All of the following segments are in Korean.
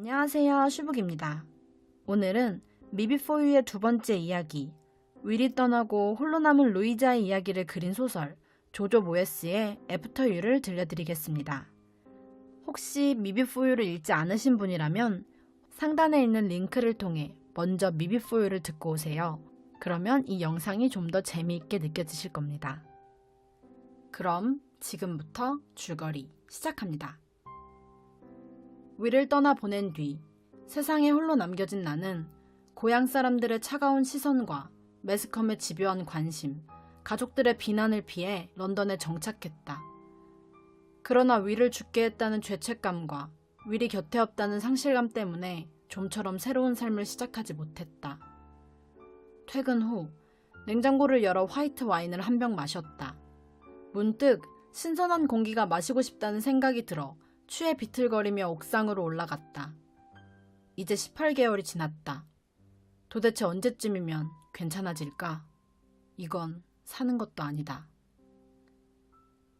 안녕하세요, 슈북입니다. 오늘은 미비포유의 두 번째 이야기, 윌이 떠나고 홀로 남은 루이자의 이야기를 그린 소설 조조 모에스의 애프터 유를 들려드리겠습니다. 혹시 미비포유를 읽지 않으신 분이라면 상단에 있는 링크를 통해 먼저 미비포유를 듣고 오세요. 그러면 이 영상이 좀 더 재미있게 느껴지실 겁니다. 그럼 지금부터 줄거리 시작합니다. 위를 떠나 보낸 뒤 세상에 홀로 남겨진 나는 고향 사람들의 차가운 시선과 매스컴의 집요한 관심, 가족들의 비난을 피해 런던에 정착했다. 그러나 위를 죽게 했다는 죄책감과 윌이 곁에 없다는 상실감 때문에 좀처럼 새로운 삶을 시작하지 못했다. 퇴근 후 냉장고를 열어 화이트 와인을 한 병 마셨다. 문득 신선한 공기가 마시고 싶다는 생각이 들어 취해 비틀거리며 옥상으로 올라갔다. 이제 18개월이 지났다. 도대체 언제쯤이면 괜찮아질까? 이건 사는 것도 아니다.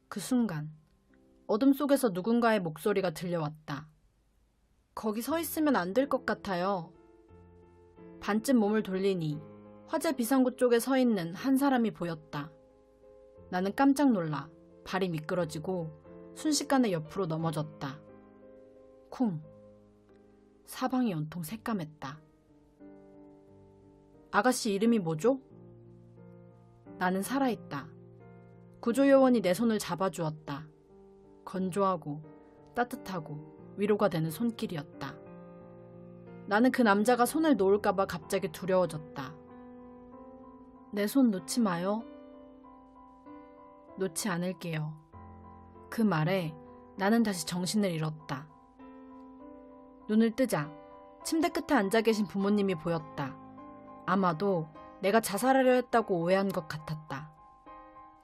그 순간, 어둠 속에서 누군가의 목소리가 들려왔다. 거기 서 있으면 안 될 것 같아요. 반쯤 몸을 돌리니 화재 비상구 쪽에 서 있는 한 사람이 보였다. 나는 깜짝 놀라 발이 미끄러지고 순식간에 옆으로 넘어졌다. 쿵. 사방이 온통 새까맸다. 아가씨 이름이 뭐죠? 나는 살아있다. 구조요원이 내 손을 잡아주었다. 건조하고 따뜻하고 위로가 되는 손길이었다. 나는 그 남자가 손을 놓을까봐 갑자기 두려워졌다. 내 손 놓지 마요. 놓지 않을게요. 그 말에 나는 다시 정신을 잃었다. 눈을 뜨자 침대 끝에 앉아 계신 부모님이 보였다. 아마도 내가 자살하려 했다고 오해한 것 같았다.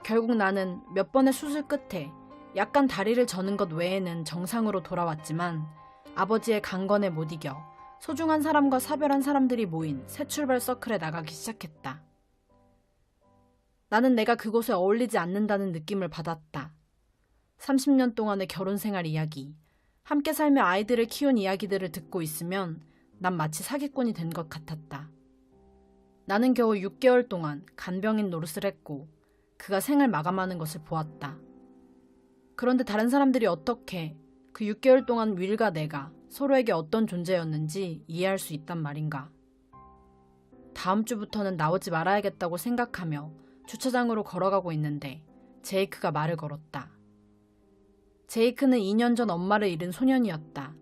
결국 나는 몇 번의 수술 끝에 약간 다리를 저는 것 외에는 정상으로 돌아왔지만 아버지의 강건에 못 이겨 소중한 사람과 사별한 사람들이 모인 새 출발 서클에 나가기 시작했다. 나는 내가 그곳에 어울리지 않는다는 느낌을 받았다. 30년 동안의 결혼 생활 이야기, 함께 살며 아이들을 키운 이야기들을 듣고 있으면 난 마치 사기꾼이 된 것 같았다. 나는 겨우 6개월 동안 간병인 노릇을 했고 그가 생을 마감하는 것을 보았다. 그런데 다른 사람들이 어떻게 그 6개월 동안 윌과 내가 서로에게 어떤 존재였는지 이해할 수 있단 말인가. 다음 주부터는 나오지 말아야겠다고 생각하며 주차장으로 걸어가고 있는데 제이크가 말을 걸었다. 제이크는 2년 전 엄마를 잃은 소년이었다.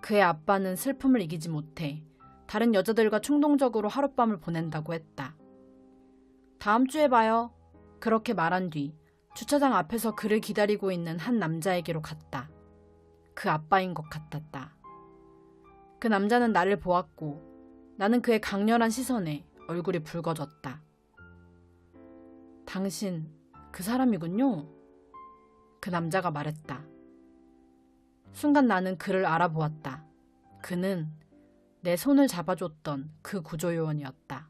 그의 아빠는 슬픔을 이기지 못해 다른 여자들과 충동적으로 하룻밤을 보낸다고 했다. 다음 주에 봐요. 그렇게 말한 뒤 주차장 앞에서 그를 기다리고 있는 한 남자에게로 갔다. 그 아빠인 것 같았다. 그 남자는 나를 보았고 나는 그의 강렬한 시선에 얼굴이 붉어졌다. 당신 그 사람이군요. 그 남자가 말했다. 순간 나는 그를 알아보았다. 그는 내 손을 잡아줬던 그 구조요원이었다.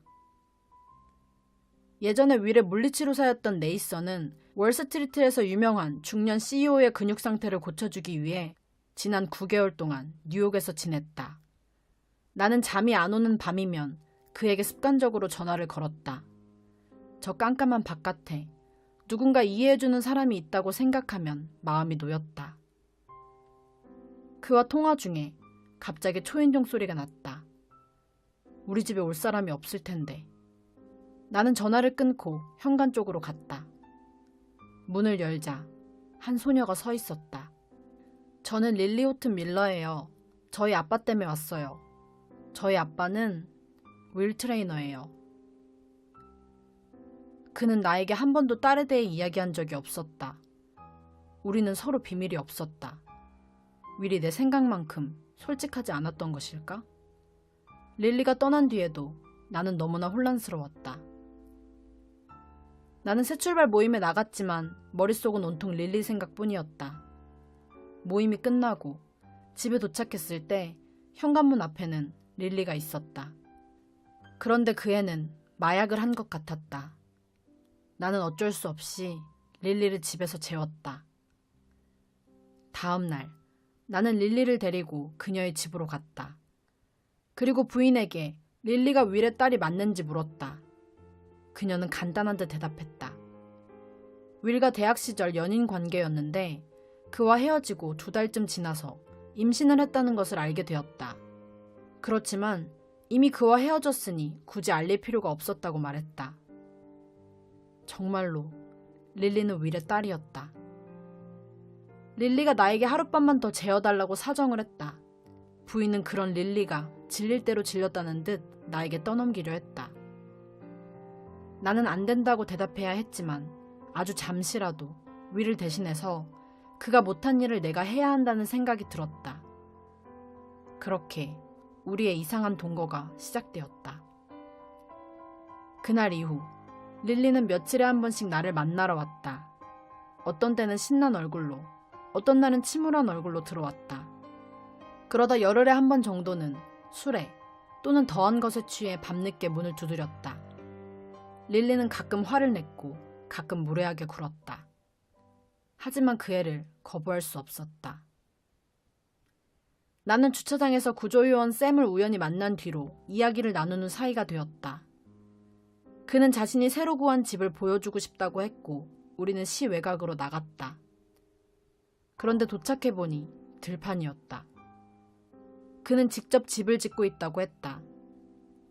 예전에 윌의 물리치료사였던 네이선은 월스트리트에서 유명한 중년 CEO의 근육 상태를 고쳐주기 위해 지난 9개월 동안 뉴욕에서 지냈다. 나는 잠이 안 오는 밤이면 그에게 습관적으로 전화를 걸었다. 저 깜깜한 바깥에 누군가 이해해주는 사람이 있다고 생각하면 마음이 놓였다. 그와 통화 중에 갑자기 초인종 소리가 났다. 우리 집에 올 사람이 없을 텐데. 나는 전화를 끊고 현관 쪽으로 갔다. 문을 열자 한 소녀가 서 있었다. 저는 릴리 호튼 밀러예요. 저희 아빠 때문에 왔어요. 저희 아빠는 윌 트레이너예요. 그는 나에게 한 번도 딸에 대해 이야기한 적이 없었다. 우리는 서로 비밀이 없었다. 윌이 내 생각만큼 솔직하지 않았던 것일까? 릴리가 떠난 뒤에도 나는 너무나 혼란스러웠다. 나는 새 출발 모임에 나갔지만 머릿속은 온통 릴리 생각뿐이었다. 모임이 끝나고 집에 도착했을 때 현관문 앞에는 릴리가 있었다. 그런데 그 애는 마약을 한 것 같았다. 나는 어쩔 수 없이 릴리를 집에서 재웠다. 다음 날, 나는 릴리를 데리고 그녀의 집으로 갔다. 그리고 부인에게 릴리가 윌의 딸이 맞는지 물었다. 그녀는 간단한 듯 대답했다. 윌과 대학 시절 연인 관계였는데 그와 헤어지고 두 달쯤 지나서 임신을 했다는 것을 알게 되었다. 그렇지만 이미 그와 헤어졌으니 굳이 알릴 필요가 없었다고 말했다. 정말로 릴리는 윌의 딸이었다. 릴리가 나에게 하룻밤만 더 재워달라고 사정을 했다. 부인은 그런 릴리가 질릴 대로 질렸다는 듯 나에게 떠넘기려 했다. 나는 안 된다고 대답해야 했지만 아주 잠시라도 윌을 대신해서 그가 못한 일을 내가 해야 한다는 생각이 들었다. 그렇게 우리의 이상한 동거가 시작되었다. 그날 이후 릴리는 며칠에 한 번씩 나를 만나러 왔다. 어떤 때는 신난 얼굴로, 어떤 날은 침울한 얼굴로 들어왔다. 그러다 열흘에 한 번 정도는 술에 또는 더한 것에 취해 밤늦게 문을 두드렸다. 릴리는 가끔 화를 냈고 가끔 무례하게 굴었다. 하지만 그 애를 거부할 수 없었다. 나는 주차장에서 구조요원 샘을 우연히 만난 뒤로 이야기를 나누는 사이가 되었다. 그는 자신이 새로 구한 집을 보여주고 싶다고 했고 우리는 시 외곽으로 나갔다. 그런데 도착해보니 들판이었다. 그는 직접 집을 짓고 있다고 했다.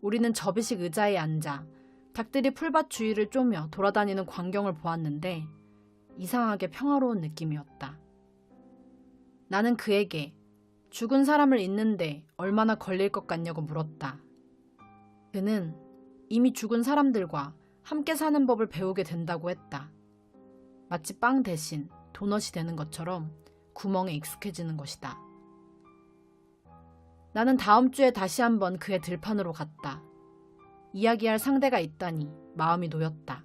우리는 접이식 의자에 앉아 닭들이 풀밭 주위를 쪼며 돌아다니는 광경을 보았는데 이상하게 평화로운 느낌이었다. 나는 그에게 죽은 사람을 잊는데 얼마나 걸릴 것 같냐고 물었다. 그는 이미 죽은 사람들과 함께 사는 법을 배우게 된다고 했다. 마치 빵 대신 도넛이 되는 것처럼 구멍에 익숙해지는 것이다. 나는 다음 주에 다시 한번 그의 들판으로 갔다. 이야기할 상대가 있다니 마음이 놓였다.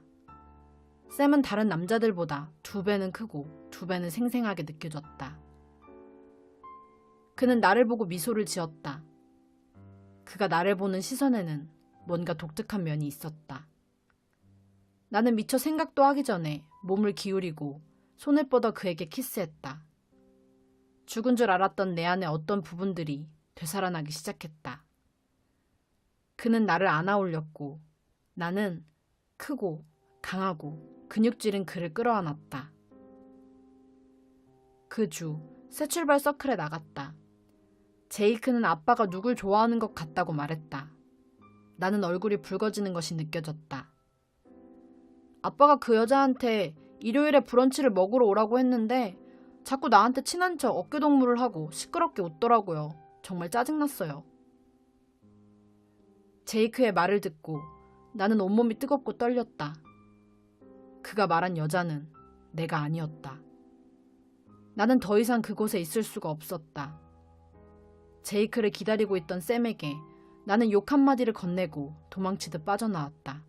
샘은 다른 남자들보다 두 배는 크고 두 배는 생생하게 느껴졌다. 그는 나를 보고 미소를 지었다. 그가 나를 보는 시선에는 뭔가 독특한 면이 있었다. 나는 미처 생각도 하기 전에 몸을 기울이고 손을 뻗어 그에게 키스했다. 죽은 줄 알았던 내 안의 어떤 부분들이 되살아나기 시작했다. 그는 나를 안아 올렸고 나는 크고 강하고 근육질인 그를 끌어안았다. 그 주 새 출발 서클에 나갔다. 제이크는 아빠가 누굴 좋아하는 것 같다고 말했다. 나는 얼굴이 붉어지는 것이 느껴졌다. 아빠가 그 여자한테 일요일에 브런치를 먹으러 오라고 했는데 자꾸 나한테 친한 척 어깨동무를 하고 시끄럽게 웃더라고요. 정말 짜증났어요. 제이크의 말을 듣고 나는 온몸이 뜨겁고 떨렸다. 그가 말한 여자는 내가 아니었다. 나는 더 이상 그곳에 있을 수가 없었다. 제이크를 기다리고 있던 샘에게 나는 욕 한마디를 건네고 도망치듯 빠져나왔다.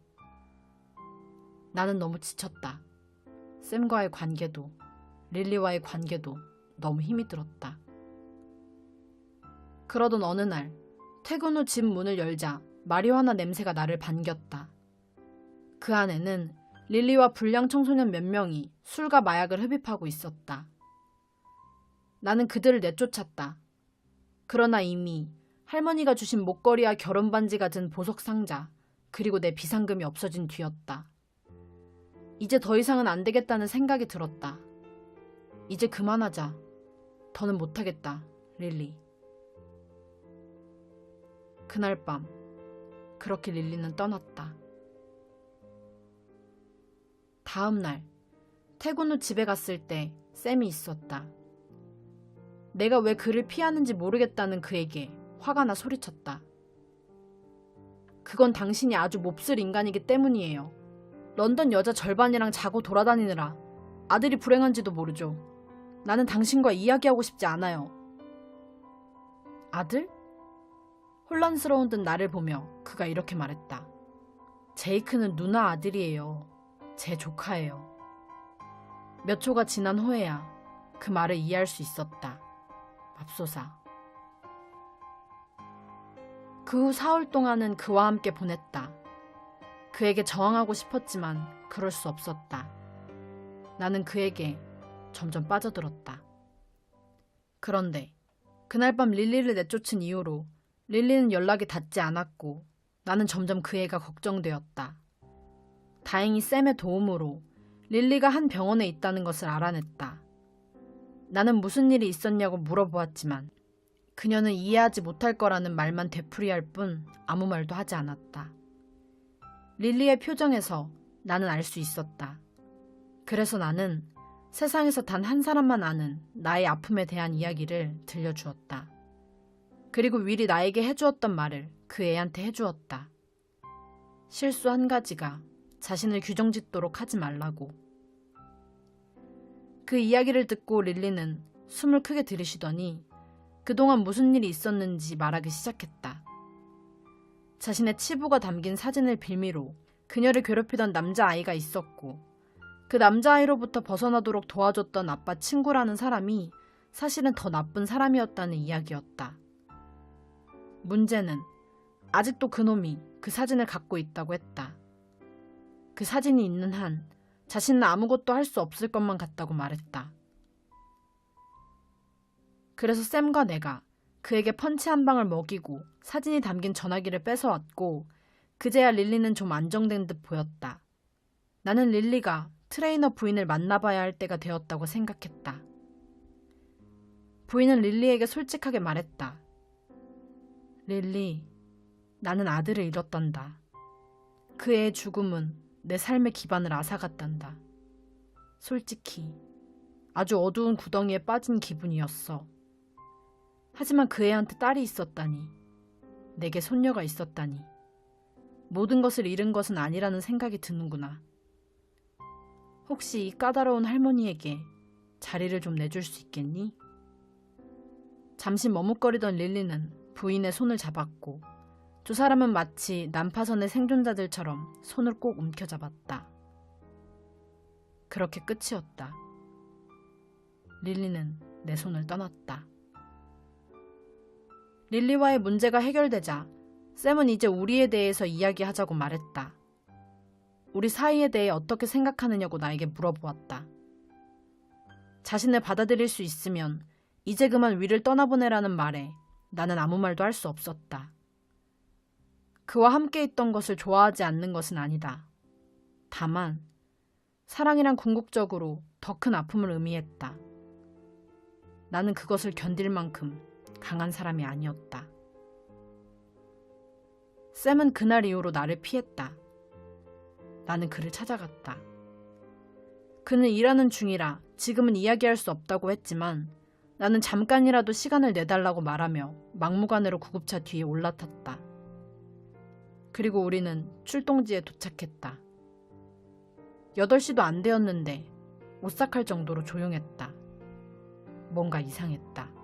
나는 너무 지쳤다. 샘과의 관계도, 릴리와의 관계도 너무 힘이 들었다. 그러던 어느 날, 퇴근 후 집 문을 열자 마리화나 냄새가 나를 반겼다. 그 안에는 릴리와 불량 청소년 몇 명이 술과 마약을 흡입하고 있었다. 나는 그들을 내쫓았다. 그러나 이미 할머니가 주신 목걸이와 결혼 반지 같은 보석 상자, 그리고 내 비상금이 없어진 뒤였다. 이제 더 이상은 안 되겠다는 생각이 들었다. 이제 그만하자. 더는 못하겠다, 릴리. 그날 밤, 그렇게 릴리는 떠났다. 다음 날, 퇴근 후 집에 갔을 때 쌤이 있었다. 내가 왜 그를 피하는지 모르겠다는 그에게 화가 나 소리쳤다. 그건 당신이 아주 몹쓸 인간이기 때문이에요. 런던 여자 절반이랑 자고 돌아다니느라 아들이 불행한지도 모르죠. 나는 당신과 이야기하고 싶지 않아요. 아들? 혼란스러운 듯 나를 보며 그가 이렇게 말했다. 제이크는 누나 아들이에요. 제 조카예요. 몇 초가 지난 후에야 그 말을 이해할 수 있었다. 맙소사. 그 후 사흘 동안은 그와 함께 보냈다. 그에게 저항하고 싶었지만 그럴 수 없었다. 나는 그에게 점점 빠져들었다. 그런데 그날 밤 릴리를 내쫓은 이후로 릴리는 연락이 닿지 않았고 나는 점점 그 애가 걱정되었다. 다행히 샘의 도움으로 릴리가 한 병원에 있다는 것을 알아냈다. 나는 무슨 일이 있었냐고 물어보았지만 그녀는 이해하지 못할 거라는 말만 되풀이할 뿐 아무 말도 하지 않았다. 릴리의 표정에서 나는 알 수 있었다. 그래서 나는 세상에서 단 한 사람만 아는 나의 아픔에 대한 이야기를 들려주었다. 그리고 윌이 나에게 해주었던 말을 그 애한테 해주었다. 실수 한 가지가 자신을 규정 짓도록 하지 말라고. 그 이야기를 듣고 릴리는 숨을 크게 들이쉬더니 그동안 무슨 일이 있었는지 말하기 시작했다. 자신의 치부가 담긴 사진을 빌미로 그녀를 괴롭히던 남자아이가 있었고 그 남자아이로부터 벗어나도록 도와줬던 아빠 친구라는 사람이 사실은 더 나쁜 사람이었다는 이야기였다. 문제는 아직도 그놈이 그 사진을 갖고 있다고 했다. 그 사진이 있는 한 자신은 아무것도 할 수 없을 것만 같다고 말했다. 그래서 샘과 내가 그에게 펀치 한 방을 먹이고 사진이 담긴 전화기를 뺏어왔고 그제야 릴리는 좀 안정된 듯 보였다. 나는 릴리가 트레이너 부인을 만나봐야 할 때가 되었다고 생각했다. 부인은 릴리에게 솔직하게 말했다. 릴리, 나는 아들을 잃었단다. 그 애의 죽음은 내 삶의 기반을 앗아갔단다. 솔직히 아주 어두운 구덩이에 빠진 기분이었어. 하지만 그 애한테 딸이 있었다니, 내게 손녀가 있었다니, 모든 것을 잃은 것은 아니라는 생각이 드는구나. 혹시 이 까다로운 할머니에게 자리를 좀 내줄 수 있겠니? 잠시 머뭇거리던 릴리는 부인의 손을 잡았고 두 사람은 마치 난파선의 생존자들처럼 손을 꼭 움켜잡았다. 그렇게 끝이었다. 릴리는 내 손을 떠났다. 릴리와의 문제가 해결되자 샘은 이제 우리에 대해서 이야기하자고 말했다. 우리 사이에 대해 어떻게 생각하느냐고 나에게 물어보았다. 자신을 받아들일 수 있으면 이제 그만 위를 떠나보내라는 말에 나는 아무 말도 할 수 없었다. 그와 함께 있던 것을 좋아하지 않는 것은 아니다. 다만 사랑이란 궁극적으로 더 큰 아픔을 의미했다. 나는 그것을 견딜 만큼 강한 사람이 아니었다. 샘은 그날 이후로 나를 피했다. 나는 그를 찾아갔다. 그는 일하는 중이라 지금은 이야기할 수 없다고 했지만 나는 잠깐이라도 시간을 내달라고 말하며 막무가내로 구급차 뒤에 올라탔다. 그리고 우리는 출동지에 도착했다. 8시도 안 되었는데 오싹할 정도로 조용했다. 뭔가 이상했다.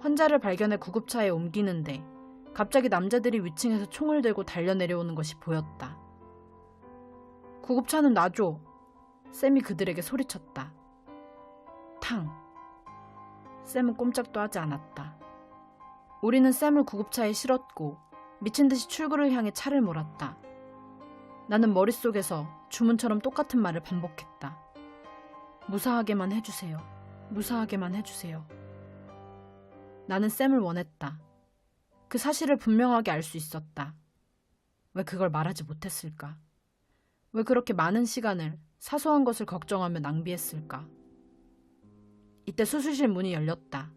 환자를 발견해 구급차에 옮기는데 갑자기 남자들이 위층에서 총을 들고 달려 내려오는 것이 보였다. 구급차는 놔줘. 샘이 그들에게 소리쳤다. 탕. 샘은 꼼짝도 하지 않았다. 우리는 샘을 구급차에 실었고 미친 듯이 출구를 향해 차를 몰았다. 나는 머릿속에서 주문처럼 똑같은 말을 반복했다. 무사하게만 해주세요. 무사하게만 해주세요. 나는 샘을 원했다. 그 사실을 분명하게 알 수 있었다. 왜 그걸 말하지 못했을까? 왜 그렇게 많은 시간을 사소한 것을 걱정하며 낭비했을까? 이때 수술실 문이 열렸다.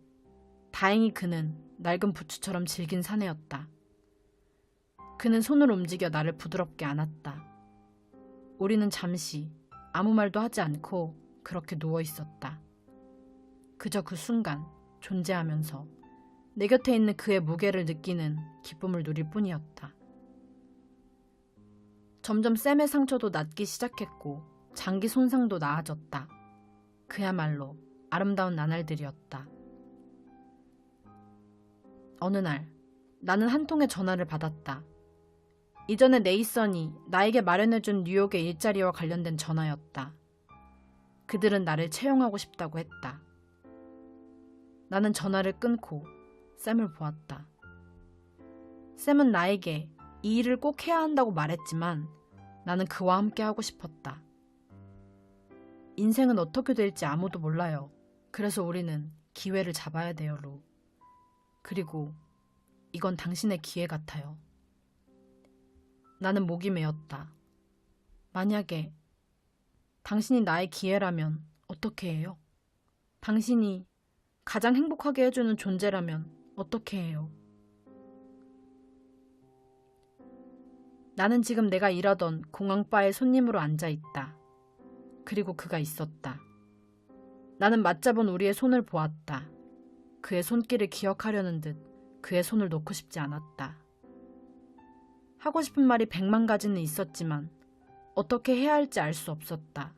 다행히 그는 낡은 부츠처럼 질긴 사내였다. 그는 손을 움직여 나를 부드럽게 안았다. 우리는 잠시 아무 말도 하지 않고 그렇게 누워 있었다. 그저 그 순간 존재하면서 내 곁에 있는 그의 무게를 느끼는 기쁨을 누릴 뿐이었다. 점점 샘의 상처도 낫기 시작했고 장기 손상도 나아졌다. 그야말로 아름다운 나날들이었다. 어느 날 나는 한 통의 전화를 받았다. 이전에 네이선이 나에게 마련해준 뉴욕의 일자리와 관련된 전화였다. 그들은 나를 채용하고 싶다고 했다. 나는 전화를 끊고 샘을 보았다. 샘은 나에게 이 일을 꼭 해야 한다고 말했지만 나는 그와 함께 하고 싶었다. 인생은 어떻게 될지 아무도 몰라요. 그래서 우리는 기회를 잡아야 돼요, 로. 그리고 이건 당신의 기회 같아요. 나는 목이 메었다. 만약에 당신이 나의 기회라면 어떻게 해요? 당신이 가장 행복하게 해주는 존재라면 어떻게 해요? 나는 지금 내가 일하던 공항바에 손님으로 앉아 있다. 그리고 그가 있었다. 나는 맞잡은 우리의 손을 보았다. 그의 손길을 기억하려는 듯 그의 손을 놓고 싶지 않았다. 하고 싶은 말이 백만 가지는 있었지만 어떻게 해야 할지 알 수 없었다.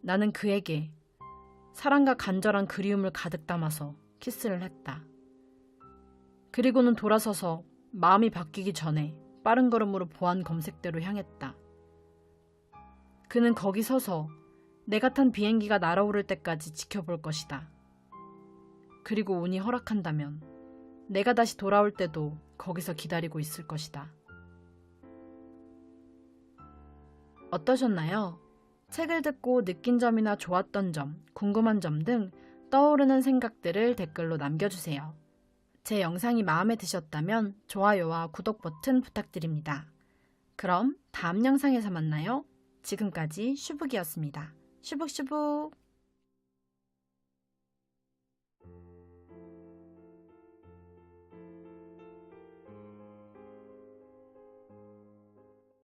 나는 그에게 사랑과 간절한 그리움을 가득 담아서 키스를 했다. 그리고는 돌아서서 마음이 바뀌기 전에 빠른 걸음으로 보안 검색대로 향했다. 그는 거기 서서 내가 탄 비행기가 날아오를 때까지 지켜볼 것이다. 그리고 운이 허락한다면 내가 다시 돌아올 때도 거기서 기다리고 있을 것이다. 어떠셨나요? 책을 듣고 느낀 점이나 좋았던 점, 궁금한 점 등 떠오르는 생각들을 댓글로 남겨주세요. 제 영상이 마음에 드셨다면 좋아요와 구독 버튼 부탁드립니다. 그럼 다음 영상에서 만나요. 지금까지 슈북이었습니다. 슈북슈북!